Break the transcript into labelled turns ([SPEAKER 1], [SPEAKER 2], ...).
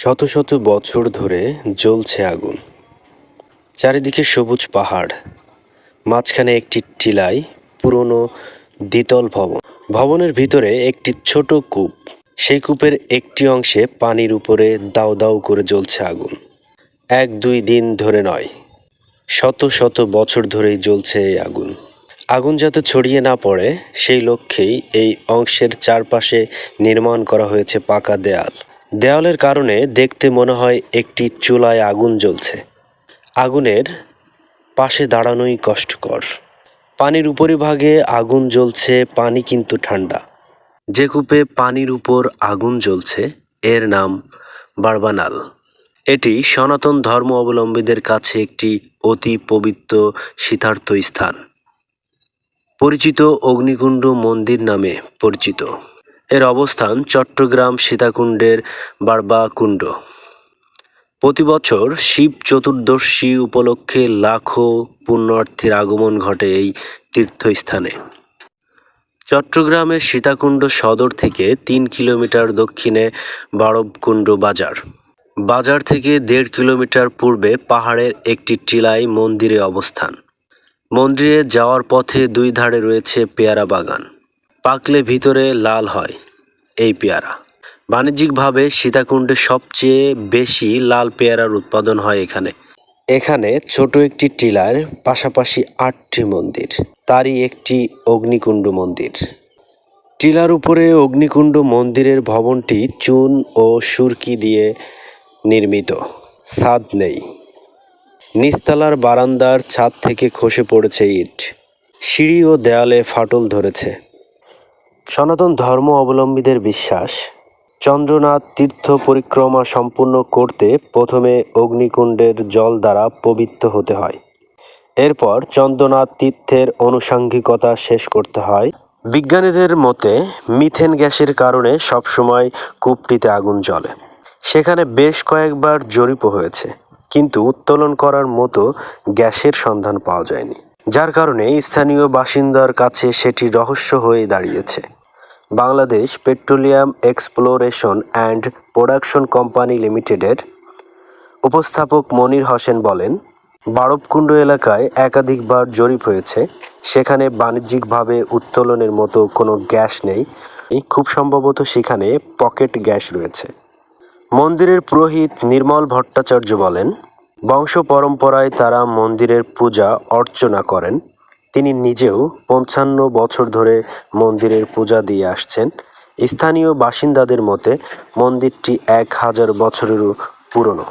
[SPEAKER 1] শত শত বছর ধরে জ্বলছে আগুন। চারিদিকে সবুজ পাহাড়, মাঝখানে একটি টিলায় পুরনো দ্বিতল ভবন। ভবনের ভিতরে একটি ছোট কূপ। সেই কূপের একটি অংশে পানির উপরে দাউ দাউ করে জ্বলছে আগুন। এক, দুই দিন ধরে নয়, শত শত বছর ধরেই জ্বলছে এই আগুন। আগুন যাতে ছড়িয়ে না পড়ে, সেই লক্ষ্যেই এই অংশের চারপাশে নির্মাণ করা হয়েছে পাকা দেয়াল। দেওয়ালের কারণে দেখতে মনে হয় একটি চুলায় আগুন জ্বলছে। আগুনের পাশে দাঁড়ানোই কষ্টকর। পানির উপরিভাগে আগুন জ্বলছে, পানি কিন্তু ঠান্ডা। যে কূপে পানির উপর আগুন জ্বলছে, এর নাম বারবানাল। এটি সনাতন ধর্ম অবলম্বীদের কাছে একটি অতি পবিত্র শীতার্থ স্থান পরিচিত অগ্নিকুণ্ড মন্দির নামে পরিচিত। এর অবস্থান চট্টগ্রাম সীতাকুণ্ডের বারবাকুণ্ড। প্রতি বছর শিব চতুর্দশী উপলক্ষে লাখো পুণ্যার্থীর আগমন ঘটে এই তীর্থস্থানে। চট্টগ্রামের সীতাকুণ্ড সদর থেকে তিন কিলোমিটার দক্ষিণে বারবকুণ্ড বাজার। বাজার থেকে দেড় কিলোমিটার পূর্বে পাহাড়ের একটি টিলায় মন্দিরে অবস্থান। মন্দিরে যাওয়ার পথে দুই ধারে রয়েছে পেয়ারা বাগান। পাকলে ভিতরে লাল হয়। এই পেয়ারা। বাণিজ্যিকভাবে সীতাকুণ্ডে সবচেয়ে বেশি লাল পেয়ারার উৎপাদন হয় এখানে। এখানে ছোট একটি টিলার, পাশাপাশি আটটি মন্দির, তারই একটি অগ্নিকুণ্ড মন্দির। টিলার উপরে অগ্নিকুণ্ড মন্দিরের ভবনটি চুন ও সুরকি দিয়ে নির্মিত। ছাদ নেই। নিস্তালার বারান্দার ছাদ থেকে খসে পড়েছে ইট। সিঁড়ি ও দেয়ালে ফাটল ধরেছে। সনাতন ধর্ম অবলম্বীদের বিশ্বাস, চন্দ্রনাথ তীর্থ পরিক্রমা সম্পূর্ণ করতে প্রথমে অগ্নিকুণ্ডের জল দ্বারা পবিত্র হতে হয়। এরপর চন্দ্রনাথ তীর্থের আনুষাঙ্গিকতা শেষ করতে হয়। বিজ্ঞানীদের মতে, মিথেন গ্যাসের কারণে সবসময় কূপটিতে আগুন জ্বলে। সেখানে বেশ কয়েকবার জরিপও হয়েছে, কিন্তু উত্তোলন করার মতো গ্যাসের সন্ধান পাওয়া যায়নি, যার কারণে স্থানীয় বাসিন্দার কাছে সেটি রহস্য হয়ে দাঁড়িয়েছে। Bangladesh petroleum exploration and production company লিমিটেডের উপস্থাপক মনির হোসেন বলেন, বারবকুণ্ড এলাকায় একাধিকবার জরিপ হয়েছে, সেখানে বাণিজ্যিকভাবে উত্তোলনের মতো কোনো গ্যাস নেই খুব সম্ভবত সেখানে পকেট গ্যাস রয়েছে। মন্দিরের পুরোহিত নির্মল ভট্টাচার্য বলেন, বংশ পরম্পরায় তারা মন্দিরের পূজা অর্চনা করেন। তিনি নিজেও পঞ্চান্ন বছর ধরে মন্দিরের পূজা দিয়ে আসছেন। স্থানীয় বাসিন্দাদের মতে মন্দিরটি এক হাজার বছরেরও পুরনো।